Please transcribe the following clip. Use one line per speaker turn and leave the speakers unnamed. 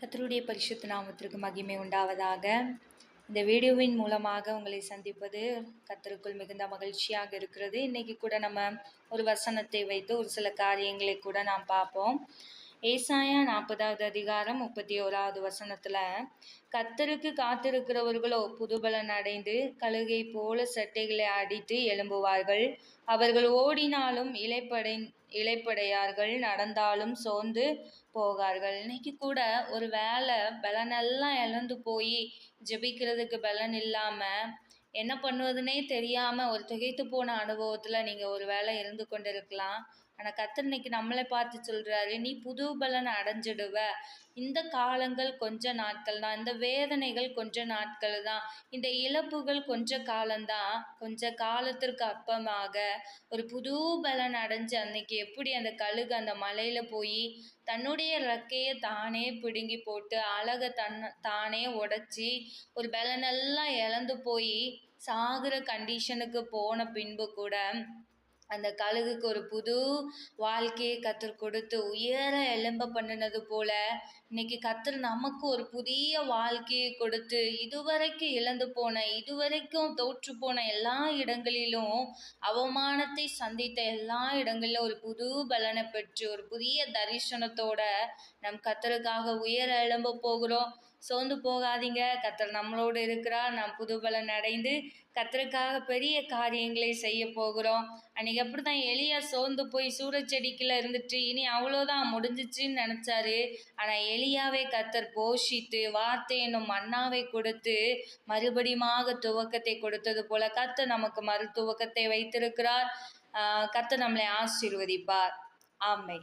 கத்தருடைய பரிசுத்த நாமத்திற்கு மகிமை உண்டாவதாக. இந்த வீடியோவின் மூலமாக உங்களை சந்திப்பது கத்தருக்குள் மிகுந்த மகிழ்ச்சியாக இருக்கிறது. இன்னைக்கு கூட நம்ம ஒரு வசனத்தை வைத்து ஒரு சில காரியங்களை கூட நாம் பார்ப்போம். ஏசாயா நாற்பதாவது அதிகாரம் முப்பத்தி ஓராவது வசனத்துல கத்தருக்கு காத்திருக்கிறவர்களோ புதுபலன் அடைந்து கழுகை போல சட்டைகளை அடித்து எழும்புவார்கள். அவர்கள் ஓடினாலும் இலைப்படை இலைப்படையார்கள் நடந்தாலும் சோர்ந்து போகார்கள். இன்னைக்கு கூட ஒரு வேலை பலனெல்லாம் இழந்து போய் ஜெபிக்கிறதுக்கு பலன் இல்லாம என்ன பண்ணுவதுனே தெரியாம ஒரு திகைத்து போன அனுபவத்துல நீங்க ஒரு வேலை இருந்து கொண்டிருக்கலாம். ஆனால் கத்தர் இன்னைக்கு நம்மளை பார்த்து சொல்கிறாரு நீ புது பலன் அடைஞ்சிடுவ. இந்த காலங்கள் கொஞ்ச நாட்கள் தான் இந்த வேதனைகள் கொஞ்ச நாட்கள் தான் இந்த இழப்புகள் கொஞ்ச காலம்தான் கொஞ்ச காலத்திற்கு அப்பமாக ஒரு புது பலன் அடைஞ்சு அன்னைக்கு எப்படி அந்த கழுகு அந்த மலையில் போய் தன்னுடைய ரெக்கையை தானே பிடுங்கி போட்டு அழகை தன் தானே உடைச்சி ஒரு பலனெல்லாம் இழந்து போய் சாகுற கண்டிஷனுக்கு போன பின்பு கூட அந்த கழுகுக்கு ஒரு புது வாழ்க்கையை கத்தர் கொடுத்து உயர எலும்ப பண்ணினது போல இன்னைக்கு கத்தர் நமக்கு ஒரு புதிய வாழ்க்கையை கொடுத்து இதுவரைக்கும் இழந்து போன இதுவரைக்கும் தோற்று போன எல்லா இடங்களிலும் அவமானத்தை சந்தித்த எல்லா இடங்களிலும் ஒரு புது பலனை பெற்று ஒரு புதிய தரிசனத்தோட நம் கத்தருக்காக உயர எழும்ப போகிறோம். சோர்ந்து போகாதீங்க. கத்தர் நம்மளோடு இருக்கிறார். நாம் புதுபலன் அடைந்து கத்தருக்காக பெரிய காரியங்களை செய்ய போகிறோம். அன்றைக்கி அப்படி தான் எலியா சோர்ந்து போய் சூரச்செடிக்குள்ள இருந்துட்டு இனி அவ்வளோதான் முடிஞ்சிச்சின்னு நினச்சாரு. ஆனால் எலியாவை கத்தர் போஷித்து வார்த்தை என்னும் அண்ணாவை கொடுத்து மறுபடியுமாக துவக்கத்தை கொடுத்தது போல கத்தர் நமக்கு மறு துவக்கத்தை வைத்திருக்கிறார் கத்தர் நம்மளை ஆசீர்வதிப்பார். ஆமை